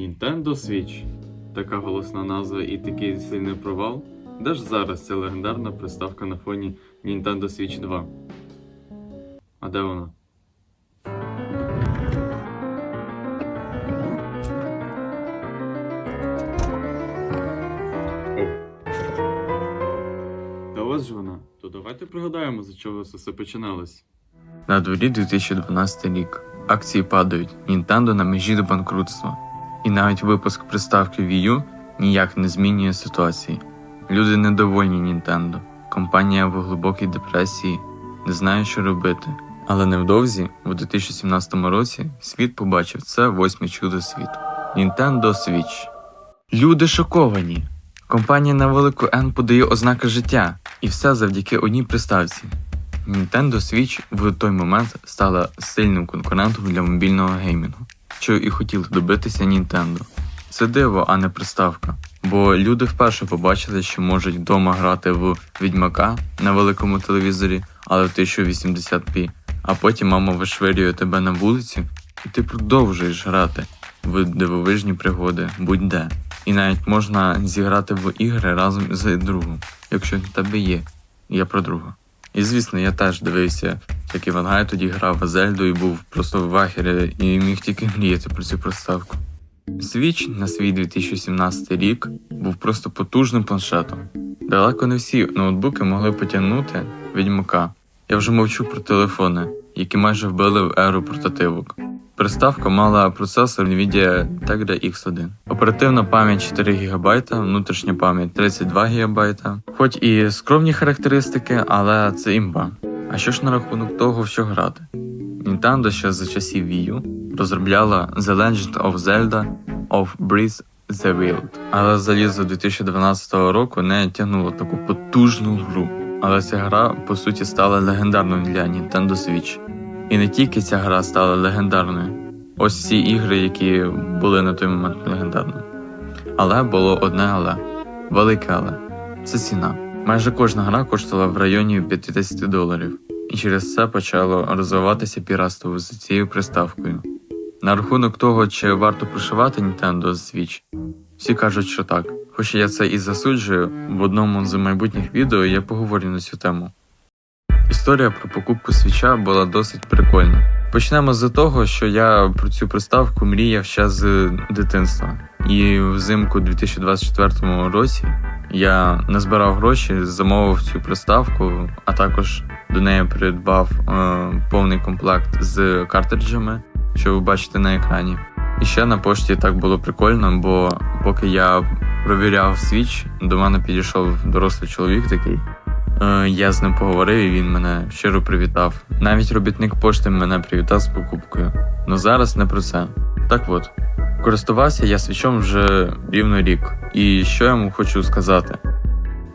Nintendo Switch. Така голосна назва і такий сильний провал. Де ж зараз ця легендарна приставка на фоні Nintendo Switch 2? А де вона? Та ось вона. То давайте пригадаємо, за чого це все починалось. На дворі 2012 рік. Акції падають, Nintendo на межі до банкрутства. І навіть випуск приставки Wii U ніяк не змінює ситуації. Люди недовольні Nintendo. Компанія в глибокій депресії не знає, що робити. Але невдовзі, у 2017 році, світ побачив це восьме чудо світу. Nintendo Switch. Люди шоковані. Компанія на велику N подає ознаки життя, і все завдяки одній приставці. Nintendo Switch в той момент стала сильним конкурентом для мобільного геймінгу, що і хотіли добитися Nintendo. Це диво, а не приставка. Бо люди вперше побачили, що можуть вдома грати в Відьмака на великому телевізорі, але в 1080p, а потім мама вишвирює тебе на вулиці, і ти продовжуєш грати в дивовижні пригоди, будь-де. І навіть можна зіграти в ігри разом з другом, якщо в тебе є. Я про друга. І звісно, я теж дивився, як Івангай тоді грав Зельду і був просто в вахері і міг тільки мріяти про цю приставку. Switch на свій 2017 рік був просто потужним планшетом. Далеко не всі ноутбуки могли потягнути відьмака. Я вже мовчу про телефони, які майже вбили в еру портативок. Приставка мала процесор NVIDIA Tegra X1. Оперативна пам'ять 4 ГБ, внутрішня пам'ять 32 ГБ. Хоч і скромні характеристики, але це імба. А що ж на рахунок того, в що грати? Nintendo ще за часів Wii U розробляла The Legend of Zelda of Breath the Wild. Але залізо 2012 року не тягнуло таку потужну гру. Але ця гра, по суті, стала легендарною для Nintendo Switch. І не тільки ця гра стала легендарною. Ось ці ігри, які були на той момент легендарними. Але було одне але. Велике але. Це ціна. Майже кожна гра коштувала в районі 50 доларів. І через це почало розвиватися піратство з цією приставкою. На рахунок того, чи варто прошивати Nintendo з Switch, всі кажуть, що так. Хоч я це і засуджую, в одному з майбутніх відео я поговорю на цю тему. Історія про покупку свіча була досить прикольна. Почнемо з того, що я про цю приставку мріяв ще з дитинства. І взимку 2024 році я назбирав гроші, замовив цю приставку, а також до неї придбав е, повний комплект з картриджами, що ви бачите на екрані. І ще на пошті так було прикольно, бо поки я провіряв свіч, до мене підійшов дорослий чоловік такий. Е, Я з ним поговорив, і він мене щиро привітав. Навіть робітник пошти мене привітав з покупкою. Ну зараз не про це. Так от, користувався я свічом вже рівно рік. І що я йому хочу сказати?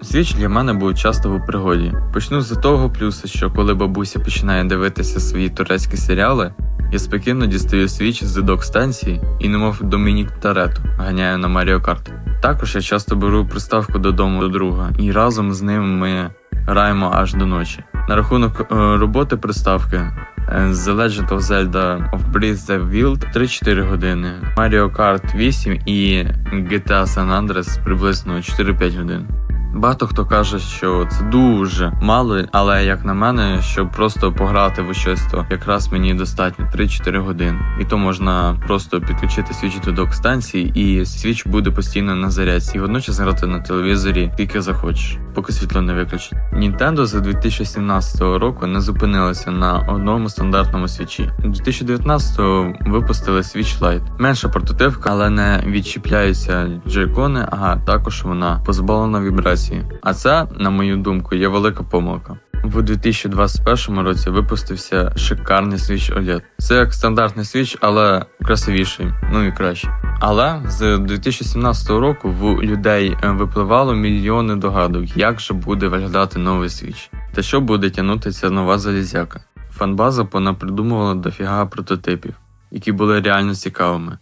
Свіч для мене був часто в пригоді. Почну з того плюсу, що коли бабуся починає дивитися свої турецькі серіали, я спокійно дістаю свіч з док станції і немов Домінік Тарету ганяю на Маріо Карт. Також я часто беру приставку додому до друга, і разом з ним ми граємо аж до ночі. На рахунок е, роботи приставки The Legend of Zelda of Breath the Wild 3-4 години, Mario Kart 8 і GTA San Andreas приблизно 4-5 годин. Багато хто каже, що це дуже мало, але як на мене, щоб просто пограти в щось, то якраз мені достатньо 3-4 години. І то можна просто підключити свіч до док-станції, і свіч буде постійно на зарядці, і водночас грати на телевізорі скільки захочеш, поки світло не виключить. Nintendo з 2017 року не зупинилася на одному стандартному свічі. 2019-го випустили Switch Lite. Менша портативка, але не відчіпляються джойкони, а також вона позбавлена вібрації. А це, на мою думку, є велика помилка. В 2021 році випустився шикарний Switch OLED. Це як стандартний Switch, але красивіший, ну і краще. Але з 2017 року в людей е, випливало мільйони догадок, як же буде виглядати новий Switch, та що буде тягнути ця нова залізяка. Фанбаза понапридумувала дофіга прототипів, які були реально цікавими.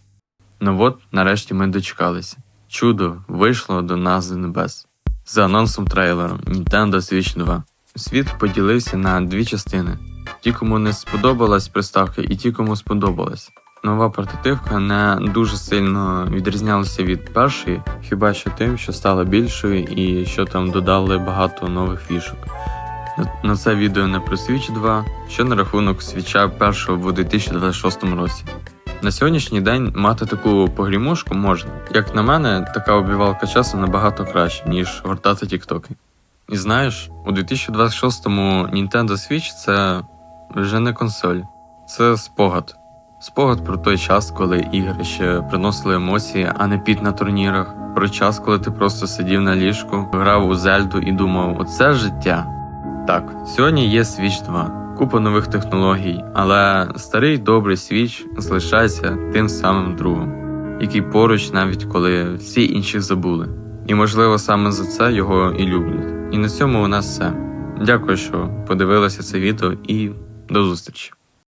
Ну от, нарешті ми дочекалися. Чудо вийшло до нас з небес. За анонсом трейлером Nintendo Switch 2. Світ поділився на дві частини: ті, кому не сподобалась приставка, і ті, кому сподобалась. Нова портативка не дуже сильно відрізнялася від першої, хіба що тим, що стала більшою і що там додали багато нових фішок. На- це відео не про Switch 2, що на рахунок свіча першого в 2026 році. На сьогоднішній день мати таку погрімушку можна. Як на мене, така обівалка часу набагато краще, ніж гортати тіктоки. І знаєш, у 2026-му Nintendo Switch це вже не консоль, це спогад. Спогад про той час, коли ігри ще приносили емоції, а не піт на турнірах. Про час, коли ти просто сидів на ліжку, грав у Зельду і думав, оце життя. Так, сьогодні є Switch 2, купа нових технологій, але старий добрий Switch залишається тим самим другом, який поруч навіть коли всі інші забули. І можливо саме за це його і люблять. І на цьому у нас все. Дякую, що подивилися це відео і до зустрічі.